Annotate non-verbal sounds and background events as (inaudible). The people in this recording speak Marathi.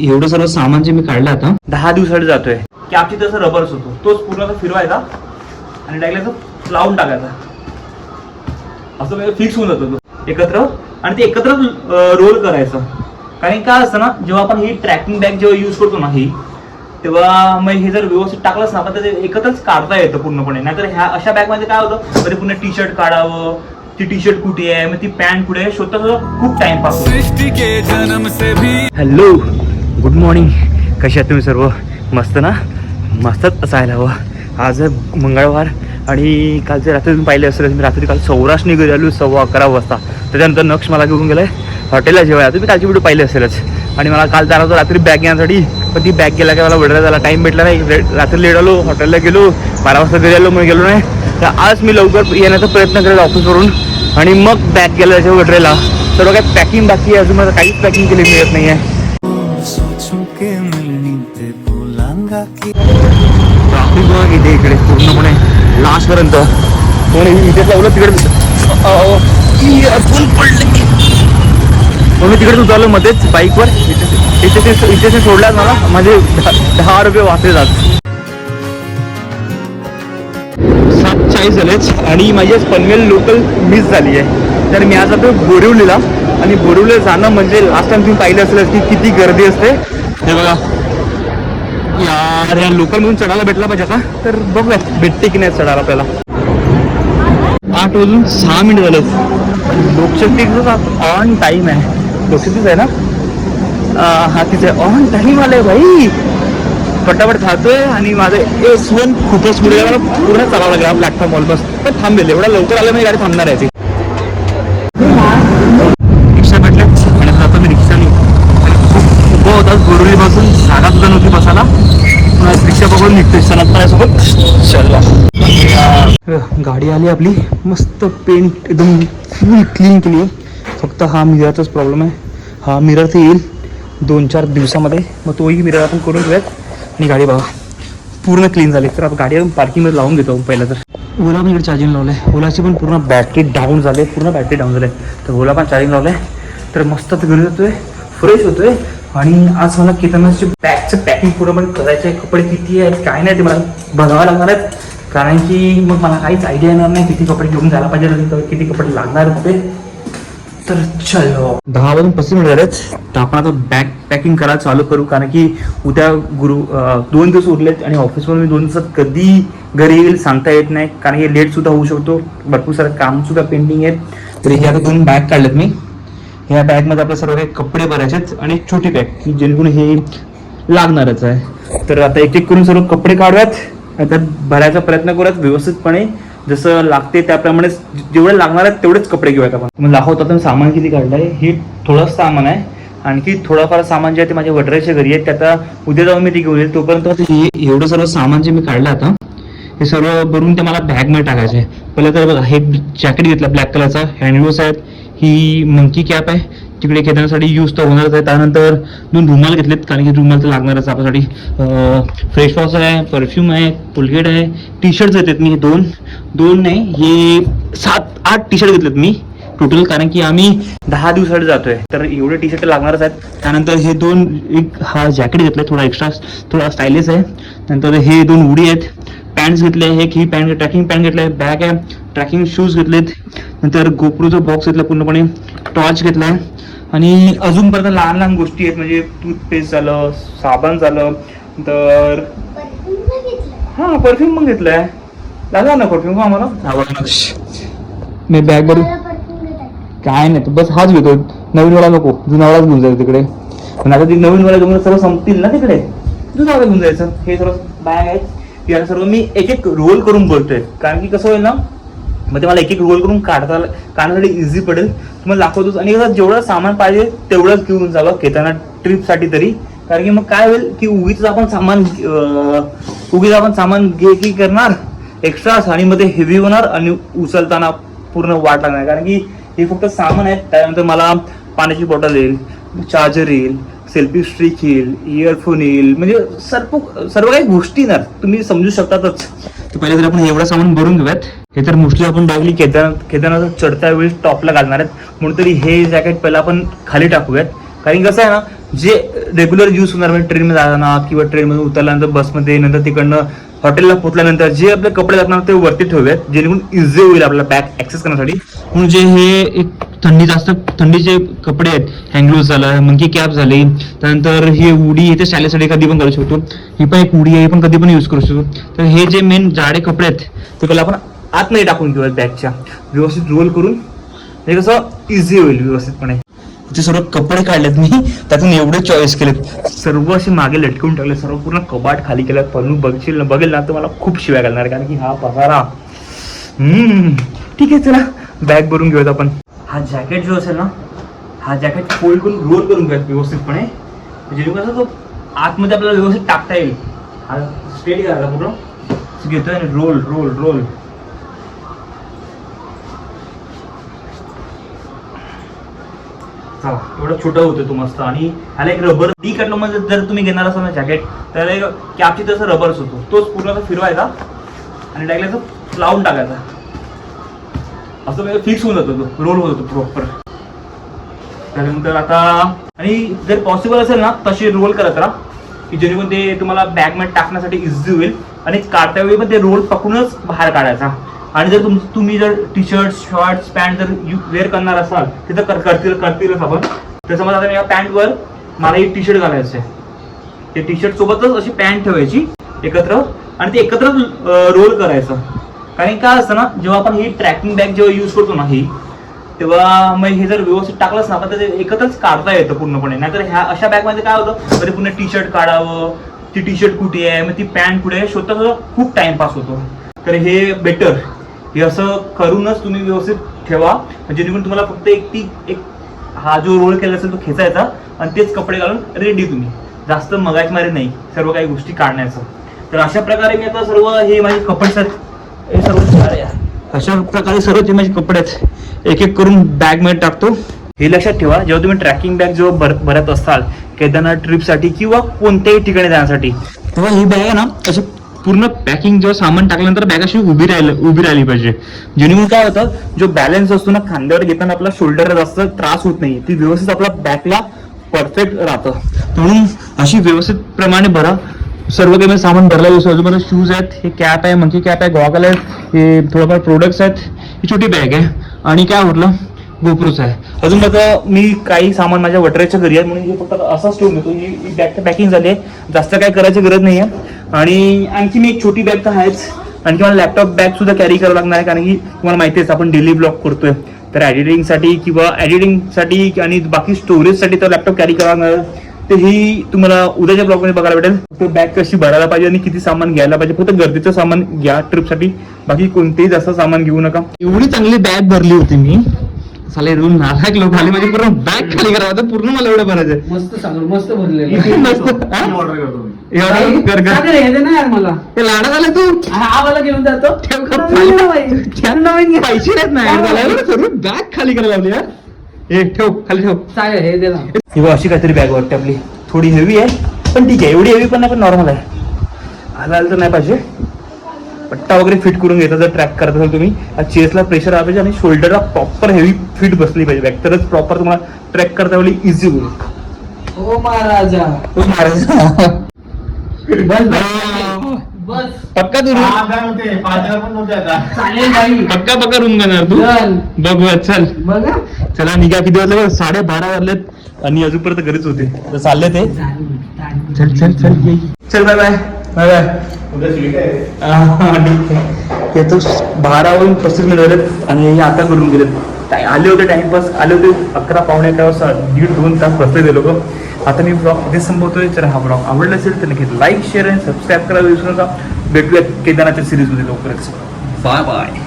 एवढं सर्व सामान जे मी काढलं आता दहा दिवसासाठी जातोय. कॅपची तसं रबरच होतो. तोच पूर्ण असा फिरवायचा आणि डायरेक्ट असं लावून टाकायचा. असं म्हणजे फिक्स होऊन जातो तो. एकत्र. आणि ते एकत्र रोल करायचं. कारण काय असतं ना जेव्हा आपण ही ट्रॅकिंग बॅग जेव्हा यूज करतो ना ही तेव्हा मग हे जर व्यवस्थित टाकलंच ना आपण तर ते एकत्रच काढता येतं पूर्णपणे. नाहीतर ह्या अशा बॅगमध्ये काय होतं तरी पुन्हा टी शर्ट काढावं. ती टी शर्ट कुठे आहे? मग ती पॅन्ट कुठे आहे? शोधता खूप टाइम पास होतो सृष्टि के जन्म से भी हॅलो गुड मॉर्निंग कशा आहात तुम्ही सर्व? मस्त ना? मस्तच असायला हवं. आज मंगळवार आणि कालचे रात्री तुम्ही पाहिले असेल मी रात्री काल सौराष्ट्र घरी आलो सव्वा अकरा वाजता. त्याच्यानंतर नक्ष मला घेऊन आहे हॉटेलला जेवायला. तुम्ही कालची व्हिडिओ पाहिले असेलच. आणि मला काल जाणार होतो रात्री बॅग घेण्यासाठी पण ती बॅग गेला की मला वेळेला झाला टाईम भेटला नाही. रात्री लेट आलो हॉटेलला गेलो बारा वाजता घरी आलो म्हणून गेलो नाही. तर आज मी लवकर येण्याचा प्रयत्न करेल ऑफिसवरून. आणि मग बॅग गेला त्याच्या वड्रेला. सर्व काही पॅकिंग बाकी आहे अजून मला काहीच पॅकिंग केली मिळत नाही आहे सोचू के मिलनी ते बोलांगा की ट्राफिक बघा किती इकडे पूर्णपणे लास्ट पर्यंत कोणी इथे लावलं तिकडे अहो, अजून पडले मग मी तिकडे उतरलो मध्येच बाईकवर इथे ते- इथे ते सोडल्यात मला माझे दहा दहा रुपये वाचले जात सात चाळीस झालेच आणि माझी आज पनवेल लोकल मिस झाली आहे. तर मी आज आता बोरिवलीला आणि बोरिवलीला जाणं म्हणजे लास्ट टाइम तुम्ही पाहिलं असेल की किती गर्दी असते. हे बघा. यार या लोकल मधून चढायला भेटला पाहिजे आता. तर बघूया भेटते की नाही चढायला आपल्याला. आठ वाजून सहा मिनिट झालं लोकशक्ती ऑन टाइम आहे. लोकशक्तीच आहे ना? हा तिथे ऑन टाइम आलंय भाई. पटापट खातोय आणि माझं एस वन खूपच पुढे पूर्ण चालावं लागेल प्लॅटफॉर्म ऑलमोस्ट पण थांबेल एवढा लवकर आलं मी गाडी थांबणार आहे. ती रिक्षा भेटल्या आणि आता आता मी रिक्षाने उभा होता बोडोलीपासून जागा सुद्धा नव्हती बसायला सोबत निघतोय. सनत चला गाडी आली आपली. मस्त पेंट एकदम फुल क्लीन केली. फक्त हा मिररचाच प्रॉब्लेम आहे. हा मिरर ते येईल दोन चार दिवसामध्ये. मग तोही मिरर आपण करून घेऊयात. आणि गाडी बघा. पूर्ण क्लीन झाली. तर आपण गाडी पार्किंगमध्ये लावून घेतो पहिला तर. ओला पण इकडे चार्जिंग लावलं आहे ओलाची पण पूर्ण बॅटरी डाऊन झाले पूर्ण बॅटरी डाऊन झाले तर ओला पण चार्जिंग लावलं आहे तर मस्त घरी जातोय. फ्रेश होतोय. आणि आज मला केदारनाथचे बॅगचं पॅकिंग पूर्णपणे करायचं आहे कपडे किती आहेत काय नाही ते मला बघावं लागणार आहेत. कारण की मग मला काहीच आयडिया येणार नाही किती कपडे घेऊन जायला पाहिजे तर किती कपडे लागणार होते तर चलो. दहा वाजून पस्तीस मिनिट आहेत तर आपण आता बॅग पॅकिंग करायला चालू करू. कारण की उद्या गुरु दोन दिवस उरलेत आणि ऑफिसवर मी दोन दिवसात कधी घरी येईल सांगता येत नाही. कारण की लेट सुद्धा होऊ शकतो. भरपूर सारं काम सुद्धा पेंडिंग आहेत. तर हे आता दोन बॅग काढलेत मी. ह्या बॅगमध्ये आपल्या सर्व काही कपडे भरायचेत आणि एक छोटी बॅग की जेणेकरून हे लागणारच आहे. तर आता एक एक करून सर्व कपडे काढूयात आणि त्यात भरायचा प्रयत्न करूयात. व्यवस्थितपणे जसं लागते त्याप्रमाणे जेवढे लागणार आहेत तेवढेच कपडे घेऊयात आपण. मग लाहोत सामान किती काढलंय? हे थोडंच सामान आहे. आणखी थोडंफार सामान जे आहे ते माझ्या वडराच्या घरी आहे. ते आता उद्या जाऊन मी ते घेऊन येईल. तोपर्यंत हे एवढं सर्व सामान जे मी काढलं आता हे सर्व भरून ते मला बॅगमध्ये टाकायचं आहे. पहिलं तर बघा हे जॅकेट घेतलं ब्लॅक कलरचा हँडवॉश आहेत. ही मंकी कॅप आहे. तिकडे खेळण्यासाठी यूज तर होणारच आहे. त्यानंतर दोन रुमाल घेतलेत. कारण की रुमाल तर लागणारच आपल्यासाठी. फ्रेश वॉश आहे परफ्यूम आहे कोलगेट आहे. टी शर्ट घेतलेत मी हे दोन. दोन नाही हे सात आठ टी शर्ट घेतलेत मी. टोटल कारण की आम्ही दहा दिवसासाठी जातोय. तर एवढे टी शर्ट लागणारच आहेत. त्यानंतर हे दोन एक हा जॅकेट घेतलाय. थोडा एक्स्ट्रा थोडा स्टायलिश आहे. नंतर हे दोन उडी आहेत. पॅन्ट्स घेतले एक ही पॅन्ट ट्रॅकिंग पॅन्ट घेतलाय. बॅग आहे. ट्रॅकिंग शूज घेतलेत. नंतर गोप्रोचा बॉक्स घेतला पूर्णपणे. टॉर्च घेतलाय. आणि अजूनपर्यंत लहान लहान गोष्टी आहेत म्हणजे टूथपेस्ट झालं साबण झालं. तर हा परफ्यूम पण घेतलाय. दादा ना परफ्यूम आम्हाला. मी बॅग भरून काय नाही तर बस हाच घेतो नवीन वाला नको जुना वालाच घेऊन जायचं तिकडे. पण आता ती नवीन वाला घेऊन सर्व संपतील ना तिकडे जुना वाला घेऊन जायचं. हे सर्व बॅग आहेत. याला सर्व मी एक एक रोल करून बोलतोय. कारण की कसं होईल ना मग ते मला एक एक रोल करून काढता काढण्यासाठी इझी पडेल. तुम्हाला दाखवतोच आणि कसं जेवढं सामान पाहिजे तेवढंच घेऊन जावं घेताना ट्रिपसाठी तरी. कारण की मग काय होईल की उगीच आपण सामान उगीच आपण सामान घे की करणार? एक्स्ट्रा आणि मध्ये हेवी होणार आणि उचलताना पूर्ण वाट लागणार. कारण की हे फक्त सामान आहे. त्यानंतर मला पाण्याची बॉटल येईल चार्जर येईल सेल्फी स्ट्रिक येईल इयरफोन येईल म्हणजे सर्व सर्व काही गोष्टी येणार तुम्ही समजू शकतातच. तर पहिले तर आपण एवढं सामान भरून घेऊयात. हे तर मोस्टली आपण डायरेक्टली केदारनाथ केदारनाथ चढत्या वेळी टॉपला घालणार आहेत. म्हणून तरी हे जॅकेट पहिला आपण खाली टाकूयात. कारण कसं आहे ना जे रेग्युलर यूज होणार म्हणजे ट्रेनमध्ये जाताना किंवा ट्रेनमध्ये उतरल्यानंतर बसमध्ये नंतर तिकडनं हॉटेलला पोहोचल्यानंतर जे आपले कपडे लागणार ते वरती ठेवूयात जेणेकरून इझी होईल आपला बॅग ऍक्सेस करण्यासाठी. म्हणून जे हे एक थंडी जास्त थंडीचे कपडे आहेत हँगलूज झालं मंकी कॅप झाली त्यानंतर ही उडी इथे शाळेसाठी कधी पण करू शकतो. ही पण एक उडी आहे पण कधी पण यूज करू शकतो. तर हे जे मेन जाडे कपडे आहेत ते कला आपण आतमध्ये टाकून घेऊयात बॅगच्या व्यवस्थित रोल करून हे कसं इझी होईल व्यवस्थितपणे. ते सर्व कपडे काढलेत मी त्यातून एवढे चॉईस केलेत. सर्व असे मागे लटकवून टाकले सर्व पूर्ण कबाट खाली केलं पण बघशील ना बघेल ना तर मला खूप शिवाय घालणार कारण की हा पसारा. हम्म. ठीक आहे चला. बॅग भरून घेऊयात आपण. हा जॅकेट जो असेल ना हा जॅकेट फोल्ड करून रोल करून घेऊयात व्यवस्थितपणे. जेणेकरून कसं तो आतमध्ये आपल्याला व्यवस्थित टाकता येईल. हा स्ट्रेट करायला पूर्ण. घेतोय आणि रोल रोल रोल चला एवढं छोटं होतं तो मस्त. आणि ह्याला एक रबर डी मध्ये जर तुम्ही घेणार असाल ना जॅकेट तर एक कॅपची तसं रबर्स होतो. तोच पूर्ण फिरवायचा आणि डायरेक्ट लावून टाकायचा. असं म्हणजे फिक्स होऊन जातो तो रोल होत होतो प्रॉपर त्यानंतर आता आणि जर पॉसिबल असेल ना तसे रोल करत राहा की जेणेकरून ते तुम्हाला बॅगमध्ये टाकण्यासाठी इझी होईल. आणि काढता वेळी पण ते रोल पकडूनच बाहेर काढायचा. आणि जर तुम तुम्ही जर टी शर्ट शॉर्ट्स पॅन्ट जर यू वेअर करणार असाल ते तर कर- करतील करतीलच आपण. तर मला आता या पॅन्टवर मला एक टी शर्ट घालायचं आहे ते टी शर्ट सोबतच अशी पॅन्ट ठेवायची एकत्र. आणि ते एकत्र रोल करायचं. कारण काय असतं ना जेव्हा आपण ही ट्रॅकिंग बॅग जेव्हा यूज करतो ना ही तेव्हा मग हे जर व्यवस्थित टाकलंच ना आपण तर ते एकत्रच काढता येतं पूर्णपणे. नाहीतर ह्या अशा बॅगमध्ये काय होतं मध्ये पुन्हा टी शर्ट काढावं ती टी शर्ट कुठे आहे मग ती पॅन्ट कुठे आहे शोधता खूप टाइमपास होतो. तर हे बेटर हे असं करूनच तुम्ही व्यवस्थित ठेवा. म्हणजे जेणेकरून तुम्हाला फक्त एक ती एक हा जो रोल केला असेल तो खेचायचा आणि तेच कपडे घालून रेडी तुम्ही. जास्त मगाच मारे नाही सर्व काही गोष्टी काढण्याचं. तर अशा प्रकारे मी आता सर्व हे माझे कपडे आहेत हे सर्व अशा प्रकारे सर्व जे माझे कपडे आहेत. एक एक करून बॅगमध्ये टाकतो. हे लक्षात ठेवा जेव्हा तुम्ही ट्रॅकिंग बॅग जेव्हा भर भरत असाल केदारनाथ ट्रिपसाठी किंवा कोणत्याही ठिकाणी जाण्यासाठी तेव्हा ही बॅग आहे ना अशी पूर्ण पॅकिंग जेव्हा सामान टाकल्यानंतर बॅग अशी उभी राहिली उभी राहिली पाहिजे. जेणेकरून काय होतं जो बॅलन्स असतो ना खांद्यावर घेताना आपला शोल्डर जास्त त्रास होत नाही. ती व्यवस्थित आपल्या बॅगला परफेक्ट राहतं. म्हणून अशी व्यवस्थित प्रमाणे भरा. सर्व काही म्हणजे सामान भरलं असतो अजून शूज आहेत हे कॅप आहे मंकी कॅप आहे गॉगल आहेत हे थोडंफार प्रोडक्ट्स आहेत. ही छोटी बॅग आहे. आणि काय उरलं? गोप्रोच आहे. अजून माझं मी काही सामान माझ्या वटऱ्याच्या घरी आहे म्हणून हे फक्त असाच ठेवून देतो. ही ही बॅग तर पॅकिंग झाली आहे. जास्त काय करायची गरज नाही आहे आणि आणखी मी एक छोटी बॅग तर आहेच. आणखी मला लॅपटॉप बॅग सुद्धा कॅरी करावं लागणार आहे कारण की तुम्हाला माहिती आहे आपण डेली ब्लॉग करतोय. तर एडिटिंगसाठी किंवा एडिटिंगसाठी आणि बाकी स्टोरेजसाठी तर लॅपटॉप कॅरी करावा लागणार. तर ही तुम्हाला उद्याच्या ब्लॉगमध्ये बघायला भेटेल. फक्त बॅग कशी भरायला पाहिजे आणि किती सामान घ्यायला पाहिजे. फक्त गरजेचं सामान घ्या ट्रिपसाठी बाकी कोणतेही जास्त सामान घेऊ नका. एवढी चांगली बॅग भरली होती मी. साले रूल नालायक लोक आले म्हणजे पूर्ण बॅग खाली करावं तर पूर्ण मला एवढं भरायचं मस्त सांगू मस्त भरलेलं. (laughs) मस्त हा? एवढं कर कर. सागर, हे दे ना यार मला. ते लाडा झाला तू. हा घेऊन जातो. पैसे नाहीत? सर्व बॅग खाली करायला लावली यार हे ठेव खाली ठेव. हे दे ना. ही अशी काहीतरी बॅग वाटते आपली. थोडी हेवी आहे पण ठीक आहे. एवढी हेवी पण नाही पण नॉर्मल आहे. हालायला तर नाही पाहिजे. पट्टा वगैरे फिट करून घेता जर ट्रॅक करत असाल तुम्ही चेसला प्रेशर आला पाहिजे आणि शोल्डरला प्रॉपर हेवी फिट बसली पाहिजे बॅग तरच प्रॉपर तुम्हाला ट्रॅक करता वेळी इझी होईल. हो महाराजा. तो महाराज. बस. बस. पक्का तू room- चालेल बाई. पक्का पक्का रूम घेणार तू? चल. बघूया चल. बघा चला निघा. किती वाजले बघ? साडे बारा वाजलेत आणि अजूनपर्यंत घरीच होते. तर चालले ते. चल चल चल. ये, ये. चल बाय बाय बाय बाय हा, आहे. येतो बारावरून पस्तीस मिनिट झालेत आणि हे आता करून गेलेत. आले होते टाइमपास आले होते अकरा पावणे अकरा वाजता दीड दोन तास बसले ते लोक. आता मी ब्लॉग इथे संपवतोय तर हा ब्लॉग आवडला असेल तर नक्की लाईक शेअर आणि सबस्क्राईब करायला विसरू नका. भेटूयात केदारनाथच्या सिरीजमध्ये लवकरच. Bye bye